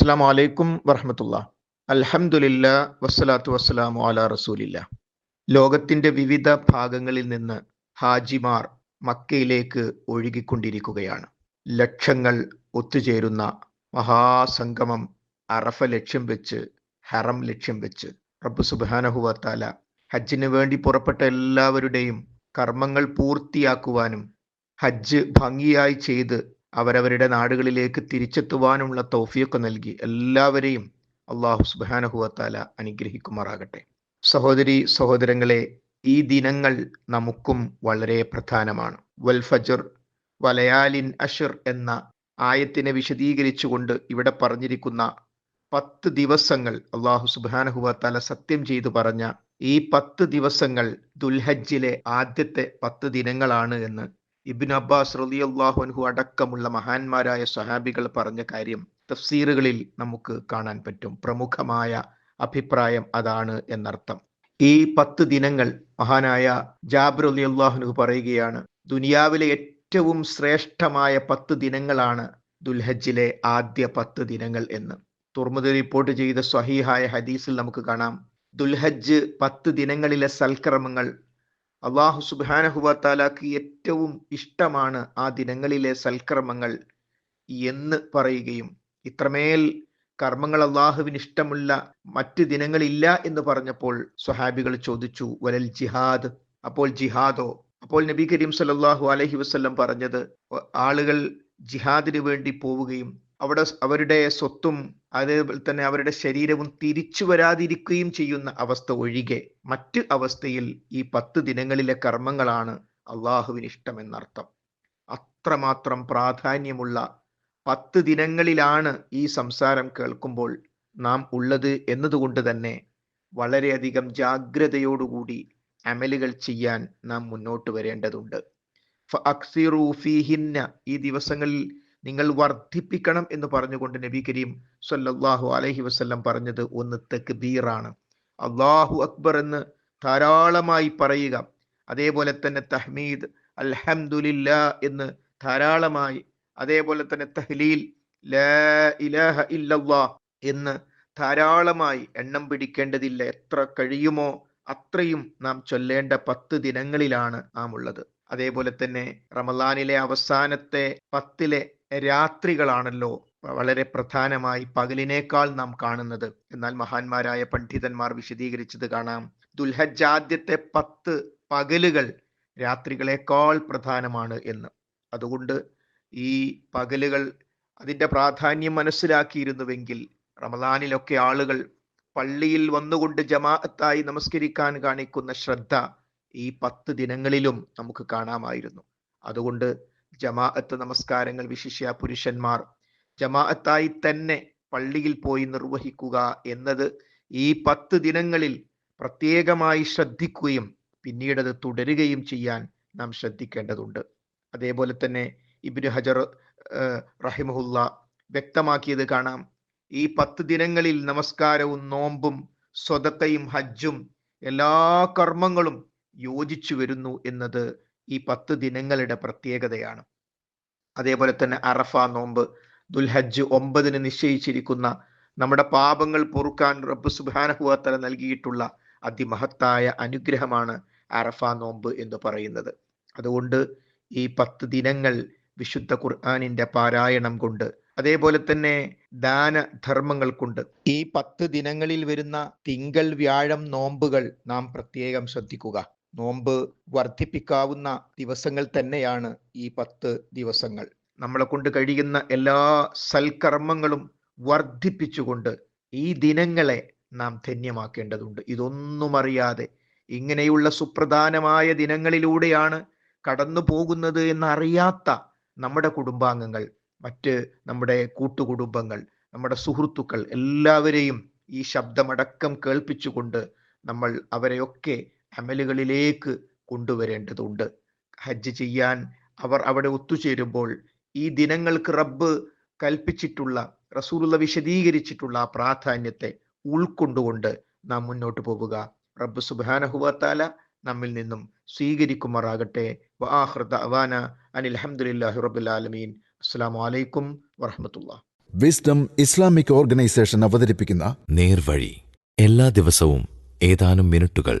അസ്സാം വലൈക്കും വർഹമത്തുള്ള അലഹമുല്ല വസ്സലാത്തു വസ്സലാമു അല റസൂലില്ല. ലോകത്തിന്റെ വിവിധ ഭാഗങ്ങളിൽ നിന്ന് ഹാജിമാർ മക്കയിലേക്ക് ഒഴുകിക്കൊണ്ടിരിക്കുകയാണ്. ലക്ഷങ്ങൾ ഒത്തുചേരുന്ന മഹാസംഗമം അറഫ ലക്ഷ്യം വെച്ച് ഹറം ലക്ഷ്യം വെച്ച് റബ്ബു സുബാനഹുവത്താല ഹജ്ജിന് വേണ്ടി പുറപ്പെട്ട എല്ലാവരുടെയും കർമ്മങ്ങൾ പൂർത്തിയാക്കുവാനും ഹജ്ജ് ഭംഗിയായി ചെയ്ത് അവരവരുടെ നാടുകളിലേക്ക് തിരിച്ചെത്തുവാനുള്ള തൗഫിയൊക്കെ നൽകി. എല്ലാവരെയും അള്ളാഹു സുബാനഹുവത്താല അനുഗ്രഹിക്കുമാറാകട്ടെ. സഹോദരി സഹോദരങ്ങളെ ഈ ദിനങ്ങൾ നമുക്കും വളരെ പ്രധാനമാണ്. വൽ ഫജർ വലയാലിൻ അഷർ എന്ന ആയത്തിനെ വിശദീകരിച്ചുകൊണ്ട് ഇവിടെ പറഞ്ഞിരിക്കുന്ന പത്ത് ദിവസങ്ങൾ അള്ളാഹു സുബാനഹുവത്താല സത്യം ചെയ്തു പറഞ്ഞ ഈ പത്ത് ദിവസങ്ങൾ ദുൽഹജ്ജിലെ ആദ്യത്തെ പത്ത് ദിനങ്ങളാണ് എന്ന് ഇബിൻ അബ്ബാസ് റലിയല്ലാഹുൻഹു അടക്കമുള്ള മഹാന്മാരായ സഹാബികൾ പറഞ്ഞ കാര്യം തഫ്സീറുകളിൽ നമുക്ക് കാണാൻ പറ്റും. പ്രമുഖമായ അഭിപ്രായം അതാണ് എന്നർത്ഥം. ഈ പത്ത് ദിനങ്ങൾ മഹാനായ ജാബിർ അലി അള്ളാഹുനു പറയുകയാണ് ദുനിയാവിലെ ഏറ്റവും ശ്രേഷ്ഠമായ പത്ത് ദിനങ്ങളാണ് ദുൽഹജ്ജിലെ ആദ്യ പത്ത് ദിനങ്ങൾ എന്ന്. തുർമുദ് റിപ്പോർട്ട് ചെയ്ത സ്വഹീഹായ ഹദീസിൽ നമുക്ക് കാണാം ദുൽഹജ്ജ് പത്ത് ദിനങ്ങളിലെ സൽക്കർമ്മങ്ങൾ അള്ളാഹു സുബാനഹുബാത്താലാക്ക് ഏറ്റവും ഇഷ്ടമാണ് ആ ദിനങ്ങളിലെ സൽക്കർമ്മങ്ങൾ എന്ന് പറയുകയും ഇത്രമേൽ കർമ്മങ്ങൾ അള്ളാഹുവിന് ഇഷ്ടമുള്ള മറ്റ് ദിനങ്ങളില്ല എന്ന് പറഞ്ഞപ്പോൾ സ്വഹാബികൾ ചോദിച്ചു വലൽ ജിഹാദ്? അപ്പോൾ ജിഹാദോ? അപ്പോൾ നബി കരീം സല്ലാഹു അലഹി വസ്ല്ലം പറഞ്ഞത് ആളുകൾ ജിഹാദിന് വേണ്ടി പോവുകയും അവിടെ അവരുടെ സ്വത്തും അതേപോലെ തന്നെ അവരുടെ ശരീരവും തിരിച്ചു വരാതിരിക്കുകയും ചെയ്യുന്ന അവസ്ഥ ഒഴികെ മറ്റ് അവസ്ഥയിൽ ഈ പത്ത് ദിനങ്ങളിലെ കർമ്മങ്ങളാണ് അള്ളാഹുവിന് ഇഷ്ടമെന്നർത്ഥം. അത്രമാത്രം പ്രാധാന്യമുള്ള പത്ത് ദിനങ്ങളിലാണ് ഈ സംസാരം കേൾക്കുമ്പോൾ നാം ഉള്ളത് എന്നതുകൊണ്ട് തന്നെ വളരെയധികം ജാഗ്രതയോടുകൂടി അമലുകൾ ചെയ്യാൻ നാം മുന്നോട്ട് വരേണ്ടതുണ്ട്. ഈ ദിവസങ്ങളിൽ നിങ്ങൾ വർദ്ധിപ്പിക്കണം എന്ന് പറഞ്ഞുകൊണ്ട് നബി കരീം സല്ലല്ലാഹു അലഹി വസല്ലം പറഞ്ഞത് ഒന്ന് തക്ബീറാണ്. അള്ളാഹു അക്ബർ എന്ന് ധാരാളമായി പറയുക. അതേപോലെ തന്നെ തഹ്മീദ് അൽഹംദുലില്ല എന്ന് ധാരാളമായി അതേപോലെ തന്നെ തഹ്ലീൽ ഇലാഹ ഇല്ലല്ലാ എന്ന് ധാരാളമായി എണ്ണം പിടിക്കേണ്ടതില്ല. എത്ര കഴിയുമോ അത്രയും നാം ചൊല്ലേണ്ട പത്ത് ദിനങ്ങളിലാണ് നാം ഉള്ളത്. അതേപോലെ തന്നെ റമലാനിലെ അവസാനത്തെ പത്തിലെ രാത്രികളാണല്ലോ വളരെ പ്രധാനമായി പകലിനേക്കാൾ നാം കാണുന്നത്. എന്നാൽ മഹാന്മാരായ പണ്ഡിതന്മാർ വിശദീകരിച്ചത് കാണാം. ദുൽഹജ് ആദ്യത്തെ പത്ത് പകലുകൾ രാത്രികളേക്കാൾ പ്രധാനമാണ് എന്ന്. അതുകൊണ്ട് ഈ പകലുകൾ അതിന്റെ പ്രാധാന്യം മനസ്സിലാക്കിയിരുന്നുവെങ്കിൽ റമദാനിലൊക്കെ ആളുകൾ പള്ളിയിൽ വന്നുകൊണ്ട് ജമാഅത്തായി നമസ്കരിക്കാൻ കാണിക്കുന്ന ശ്രദ്ധ ഈ പത്ത് ദിനങ്ങളിലും നമുക്ക് കാണാമായിരുന്നു. അതുകൊണ്ട് ജമാഅത്ത് നമസ്കാരങ്ങൾ വിശിഷ്യ പുരുഷന്മാർ. ജമാഅത്തായി തന്നെ പള്ളിയിൽ പോയി നിർവഹിക്കുക എന്നത് ഈ പത്ത് ദിനങ്ങളിൽ പ്രത്യേകമായി ശ്രദ്ധിക്കുകയും പിന്നീട് അത് തുടരുകയും ചെയ്യാൻ നാം ശ്രദ്ധിക്കേണ്ടതുണ്ട്. അതേപോലെ തന്നെ ഇബിന് ഹജർ റഹിമഹുല്ല വ്യക്തമാക്കിയത് കാണാം. ഈ പത്ത് ദിനങ്ങളിൽ നമസ്കാരവും നോമ്പും സ്വതത്തയും ഹജ്ജും എല്ലാ കർമ്മങ്ങളും യോജിച്ചു വരുന്നു എന്നത് ഈ പത്ത് ദിനങ്ങളുടെ പ്രത്യേകതയാണ്. അതേപോലെ തന്നെ അറഫ നോമ്പ് ദുൽഹജ്ജ് ഒമ്പതിന് നിശ്ചയിച്ചിരിക്കുന്ന നമ്മുടെ പാപങ്ങൾ പൊറുക്കാൻ റബ്ബ് സുബാനഹുവത്തല നൽകിയിട്ടുള്ള അതിമഹത്തായ അനുഗ്രഹമാണ് അറഫ നോമ്പ് എന്ന് പറയുന്നത്. അതുകൊണ്ട് ഈ പത്ത് ദിനങ്ങൾ വിശുദ്ധ ഖുർആാനിന്റെ പാരായണം കൊണ്ട് അതേപോലെ തന്നെ ദാന ധർമ്മങ്ങൾ കൊണ്ട് ഈ പത്ത് ദിനങ്ങളിൽ വരുന്ന തിങ്കൾ വ്യാഴം നോമ്പുകൾ നാം പ്രത്യേകം ശ്രദ്ധിക്കുക. നോമ്പ് വർദ്ധിപ്പിക്കാവുന്ന ദിവസങ്ങൾ തന്നെയാണ് ഈ പത്ത് ദിവസങ്ങൾ. നമ്മളെ കൊണ്ട് കഴിയുന്ന എല്ലാ സൽക്കർമ്മങ്ങളും വർദ്ധിപ്പിച്ചുകൊണ്ട് ഈ ദിനങ്ങളെ നാം ധന്യമാക്കേണ്ടതുണ്ട്. ഇതൊന്നും അറിയാതെ ഇങ്ങനെയുള്ള സുപ്രധാനമായ ദിനങ്ങളിലൂടെയാണ് കടന്നു പോകുന്നത് എന്നറിയാത്ത നമ്മുടെ കുടുംബാംഗങ്ങൾ മറ്റ് നമ്മുടെ കൂട്ടുകുടുംബങ്ങൾ നമ്മുടെ സുഹൃത്തുക്കൾ എല്ലാവരെയും ഈ ശബ്ദമടക്കം കേൾപ്പിച്ചുകൊണ്ട് നമ്മൾ അവരെയൊക്കെ അമലുകളിലേക്ക് കൊണ്ടുവരേണ്ടതുണ്ട്. ഹജ്ജ് ചെയ്യാൻ അവർ അവിടെ ഒത്തുചേരുമ്പോൾ ഈ ദിനങ്ങൾക്ക് റബ്ബ് കൽപ്പിച്ചിട്ടുള്ള റസൂലുള്ള വിശദീകരിച്ചിട്ടുള്ള ആ പ്രാധാന്യത്തെ ഉൾക്കൊണ്ടുകൊണ്ട് നാം മുന്നോട്ട് പോവുക. റബ്ബ് സുബാനഹുവത്താല നമ്മിൽ നിന്നും സ്വീകരിക്കുമാറാകട്ടെ. വാഹൃദ അവാന അനിൽ അഹമ്മദില്ലാഹി റബ്ബുൽ ആലമീൻ. അസ്സാം വലൈക്കും വറഹമത്തുള്ള. വിസ്ഡം ഇസ്ലാമിക് ഓർഗനൈസേഷൻ അവതരിപ്പിക്കുന്ന നേർവഴി. എല്ലാ ദിവസവും ഏതാനും മിനിറ്റുകൾ